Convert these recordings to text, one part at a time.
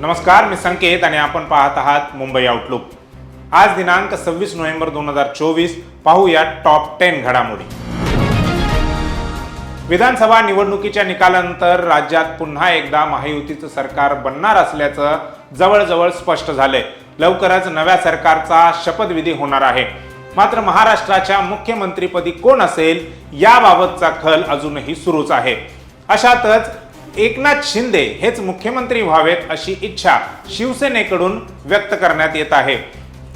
नमस्कार मी संकेत आणि आपण पाहत आहात मुंबई आउटलुक आज दिनांक सव्वीस नोव्हेंबर दोन हजार चोवीस पाहूया टॉप टेन घडामोडी. विधानसभा निवडणुकीच्या निकालानंतर राज्यात पुन्हा एकदा महायुतीचं सरकार बनणार असल्याचं जवळजवळ स्पष्ट झालंय. लवकरच नव्या सरकारचा शपथविधी होणार आहे. मात्र महाराष्ट्राच्या मुख्यमंत्रीपदी कोण असेल याबाबतचा खल अजूनही सुरूच आहे. अशातच एकनाथ शिंदे हेच मुख्यमंत्री व्हावेत अशी इच्छा शिवसेनेकडून व्यक्त करण्यात येत आहे.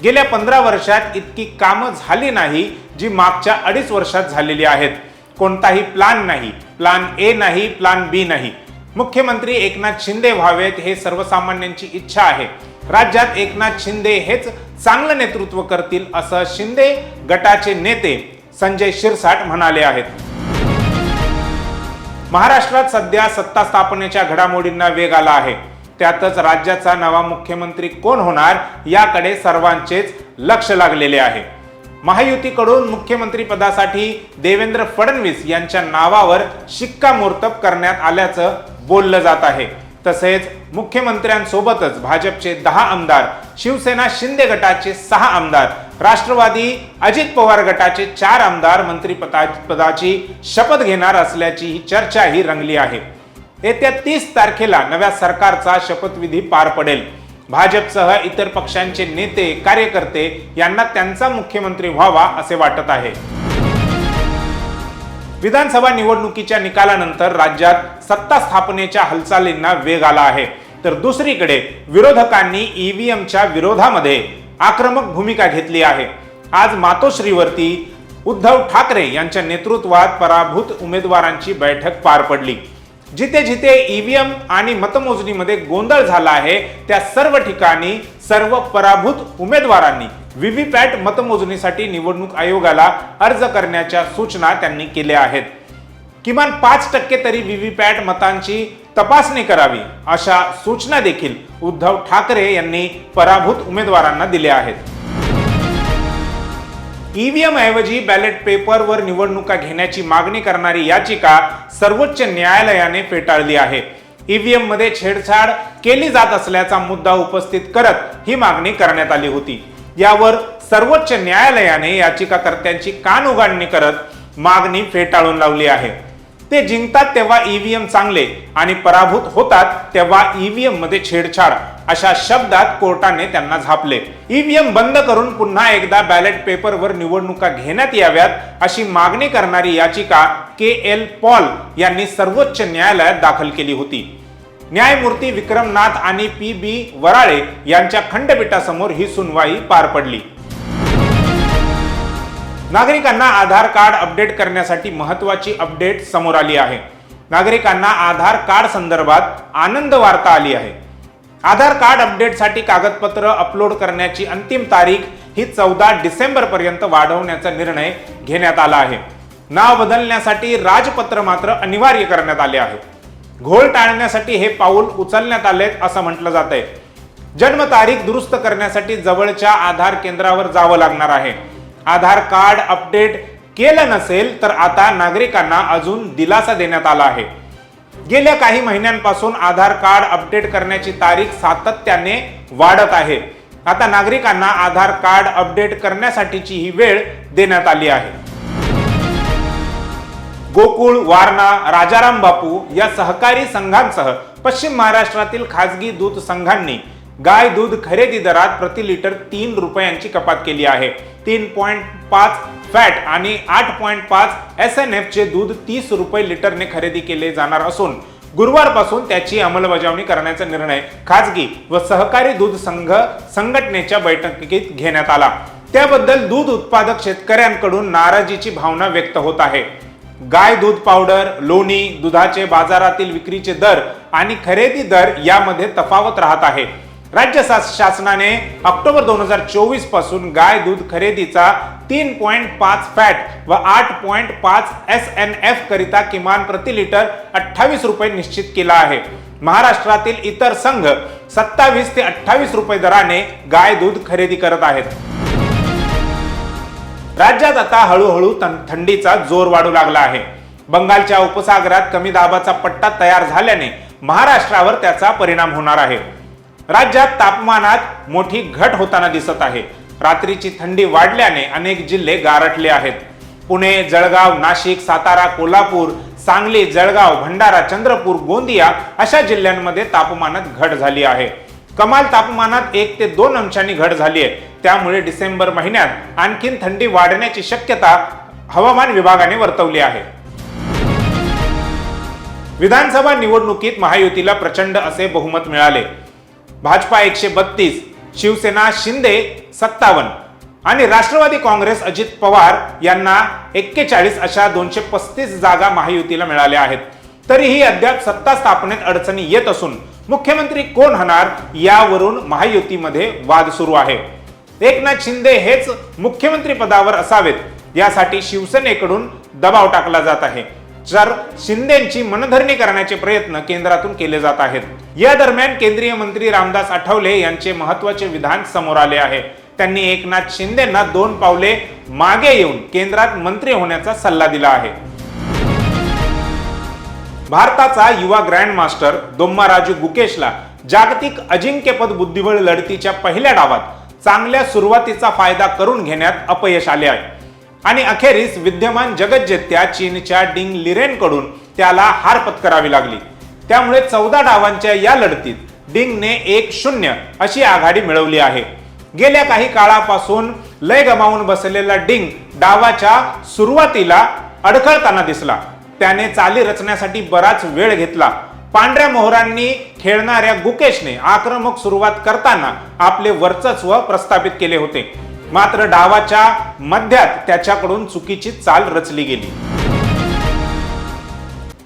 गेल्या पंधरा वर्षात इतकी कामं झाली नाही जी मागच्या अडीच वर्षात झालेली आहेत. कोणताही प्लान नाही. प्लान ए नाही प्लान बी नाही. मुख्यमंत्री एकनाथ शिंदे व्हावेत हे सर्वसामान्यांची इच्छा आहे. राज्यात एकनाथ शिंदे हेच चांगलं नेतृत्व करतील असं शिंदे गटाचे नेते संजय शिरसाट म्हणाले आहेत. महाराष्ट्रात सध्या सत्ता स्थापनेच्या घडामोडींना वेग आला आहे. त्यातच राज्याचा नवा मुख्यमंत्री कोण होणार याकडे सर्वांचेच लक्ष लागलेले आहे. महायुतीकडून मुख्यमंत्री पदासाठी देवेंद्र फडणवीस यांच्या नावावर शिक्कामोर्तब करण्यात आल्याचं बोललं जात आहे. तसेच मुख्यमंत्र्यांसोबतच भाजपचे दहा आमदार शिवसेना शिंदे गटाचे सहा आमदार राष्ट्रवादी अजित पवार गटाचे चार आमदार मंत्रिपदा पदाची शपथ घेणार असल्याची ही चर्चाही रंगली आहे. येत्या तीस तारखेला नव्या सरकारचा शपथविधी पार पडेल. भाजपसह इतर पक्षांचे नेते कार्यकर्ते यांना त्यांचा मुख्यमंत्री व्हावा असे वाटत आहे. विधानसभा निवडणुकीच्या निकालानंतर राज्यात सत्ता स्थापनेच्या हालचालींना वेग आला आहे. तर दुसरीकडे विरोधकांनी ईव्हीएमच्या विरोधामध्ये आक्रमक भूमिका घेतली आहे. आज मातोश्रीवरती उद्धव ठाकरे यांच्या नेतृत्वात पराभूत उमेदवारांची बैठक पार पडली. जिथे जिथे ईव्हीएम आणि मतमोजणीमध्ये गोंधळ झाला आहे. त्या सर्व ठिकाणी सर्व पराभूत उमेदवारांनी व्हीव्हीपॅट मतमोजणीसाठी निवडणूक आयोगाला अर्ज करण्याच्या सूचना त्यांनी केल्या आहेत. किमान पाच टक्के तरी व्हीव्हीपॅट मतांची तपासणी करावी अशा सूचना देखील उद्धव ठाकरे यांनी पराभूत उमेदवारांना दिल्या आहेत. ईव्हीएम ऐवजी बॅलेट पेपरवर निवडणुका घेण्याची मागणी करणारी याचिका सर्वोच्च न्यायालयाने फेटाळली आहे. ईव्हीएममध्ये छेडछाड केली जात असल्याचा मुद्दा उपस्थित करत ही मागणी करण्यात आली होती. यावर सर्वोच्च न्यायालयाने याचिकाकर्त्यांची कान उघडणी करत मागणी फेटाळून लावली आहे. ते जिंकतात तेव्हा ईव्हीएम चांगले आणि पराभूत होतात तेव्हा ईव्हीएममध्ये छेडछाड अशा शब्दात कोर्टाने त्यांना झापले. ईव्हीएम बंद करून पुन्हा एकदा बॅलेट पेपरवर निवडणुका घेण्यात याव्यात अशी मागणी करणारी याचिका के एल पॉल यांनी सर्वोच्च न्यायालयात दाखल केली होती. न्यायमूर्ती विक्रमनाथ आणि पी बी वराळे यांच्या खंडपीठासमोर ही सुनवाई पार पडली. नागरिकांना आधार कार्ड अपडेट करण्यासाठी महत्वाची अपडेट समोर आली आहे. नागरिकांना आधार कार्ड संदर्भात आनंद वार्ता आली आहे. आधार कार्ड अपडेटसाठी कागदपत्र अपलोड करण्याची अंतिम तारीख ही चौदा डिसेंबर पर्यंत वाढवण्याचा निर्णय घेण्यात आला आहे. नाव बदलण्यासाठी राजपत्र मात्र अनिवार्य करण्यात आले आहे. घोळ टाळण्यासाठी हे पाऊल उचलण्यात आले असं म्हटलं जात आहे जन्मतारीख दुरुस्त करण्यासाठी जवळच्या आधार केंद्रावर जावं लागणार आहे. आधार कार्ड अपडेट केलं नसेल तर आता नागरिकांना अजून दिलासा देण्यात आला आहे. गेल्या काही महिन्यांपासून आधार कार्ड अपडेट करण्याची तारीख सातत्याने वाढत आहे. आता नागरिकांना आधार कार्ड अपडेट करण्यासाठीची ही वेळ देण्यात आली आहे. गोकुळ वारणा राजाराम बापू या सहकारी संघांसह पश्चिम महाराष्ट्रातील खासगी दूध संघांनी गाय दूध खरेदी दरात प्रति लिटर तीन रुपयांची कपात केली आहे. तीन पॉईंट पाच फॅट आणि आठ पॉईंट पाच एस एन एफचे दूध तीस रुपये लिटरने खरेदी केले जाणार असून गुरुवारपासून त्याची अंमलबजावणी करण्याचा निर्णय खाजगी व सहकारी दूध संघ संघटनेच्या बैठकीत घेण्यात आला. त्याबद्दल दूध उत्पादक शेतकऱ्यांकडून नाराजीची भावना व्यक्त होत आहे. गाय दूध पावडर लोणी दुधाचे बाजारातील विक्रीचे दर आणि खरेदी दर यामध्ये तफावत राहत आहे. राज्य शास- शासनाने ऑक्टोबर दोन हजार चोवीसपासून गाय दूध खरेदीचा तीन पॉईंट पाच फॅट व आठ पॉईंट पाच एस एन एफ करिता किमान प्रति लिटर अठ्ठावीस रुपये निश्चित केला आहे. महाराष्ट्रातील इतर संघ सत्तावीस ते अठ्ठावीस रुपये दराने गाय दूध खरेदी करत आहेत. राज्यात आता हळूहळू थंडीचा जोर वाढू लागला आहे. बंगालच्या उपसागरात कमी दाबाचा पट्टा तयार झाल्याने महाराष्ट्रावर त्याचा परिणाम होणार आहे. राज्यात तापमानात मोठी घट होताना दिसत आहे. रात्रीची थंडी वाढल्याने अनेक जिल्हे गारठले आहेत. पुणे जळगाव नाशिक सातारा कोल्हापूर सांगली जळगाव भंडारा चंद्रपूर गोंदिया अशा जिल्ह्यांमध्ये तापमानात घट झाली आहे. कमाल तापमानात एक ते दोन अंशांनी घट झाली आहे. त्यामुळे डिसेंबर महिन्यात आणखीन थंडी वाढण्याची शक्यता हवामान विभागाने वर्तवली आहे. विधानसभा निवडणुकीत महायुतीला प्रचंड असे बहुमत मिळाले. भाजपा एकशे बत्तीस शिवसेना शिंदे सत्तावन्न. आणि राष्ट्रवादी काँग्रेस अजित पवार यांना एक्केचाळीस अशा दोनशे पस्तीस जागा महायुतीला मिळाल्या आहेत. तरीही अद्याप सत्ता स्थापनेत अडचणी येत असून मुख्यमंत्री कोण होणार यावरून महायुतीमध्ये वाद सुरू आहे. एकनाथ शिंदे हेच मुख्यमंत्री पदावर असावेत यासाठी शिवसेनेकडून दबाव टाकला जात आहे. जर शिंदेची मनधरणी करण्याचे प्रयत्न केंद्रातून केले जात आहेत. या दरम्यान केंद्रीय मंत्री रामदास आठवले यांचे महत्त्वाचे विधान समोर आले आहे. त्यांनी एकनाथ शिंदेना दोन पावले मागे येऊन केंद्रात मंत्री होण्याचा सल्ला दिला आहे. भारताचा युवा ग्रँड मास्टर दोम्माराजू गुकेशला जागतिक अजिंक्यपद बुद्धिबळ लढतीच्या पहिल्या डावात चांगल्या सुरुवातीचा फायदा करून घेण्यात अपयश आले आहे. आणि अखेरीस विद्यमान जगज्जेत्या चीनच्या डिंग लिरेनकडून त्याला हार पत्करावी लागली. त्यामुळे चौदा डावांच्या या लढतीत डिंगने एक शून्य अशी आघाडी मिळवली आहे. गेल्या काही काळापासून लय गमावून बसलेला डिंग डावाच्या सुरुवातीला अडखळताना दिसला. त्याने चाली रचण्यासाठी बराच वेळ घेतला. पांढऱ्या मोहरांनी खेळणाऱ्या गुकेशने आक्रमक सुरुवात करताना आपले वर्चस्व प्रस्थापित केले होते. मात्र डावाच्या मध्यात त्याच्याकडून चुकीची चाल रचली गेली.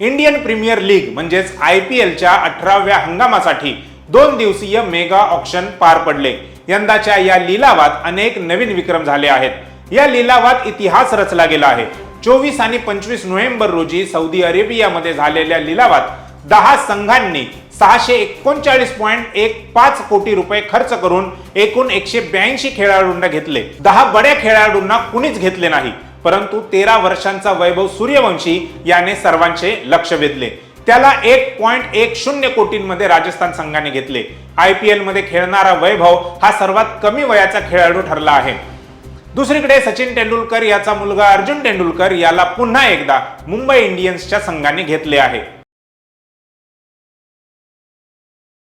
इंडियन प्रीमियर लीग म्हणजेच आय पी एलच्या अठराव्या हंगामासाठी दोन दिवसीय मेगा ऑप्शन पार पडले. यंदाच्या या लिलावात अनेक नवीन विक्रम झाले आहेत. या लिलावात इतिहास रचला गेला आहे. चोवीस आणि पंचवीस नोव्हेंबर रोजी सौदी अरेबियामध्ये झालेल्या लिलावात दहा संघांनी सहाशे एकोणचाळीस पॉईंट एक पाच कोटी रुपये खर्च करून एकूण एकशे ब्याऐंशी खेळाडूंना घेतले. दहा बड्या खेळाडूंना कुणीच घेतले नाही परंतु तेरा वर्षांचा वैभव सूर्यवंशी याने सर्वांचे लक्ष वेधले. त्याला एक पॉइंट एक शून्य कोटींमध्ये राजस्थान संघाने घेतले. आय पी एलमध्ये खेळणारा वैभव हा सर्वात कमी वयाचा खेळाडू ठरला आहे. दुसरीकडे सचिन तेंडुलकर याचा मुलगा अर्जुन तेंडुलकर याला पुन्हा एकदा मुंबई इंडियन्सच्या संघाने घेतले आहे.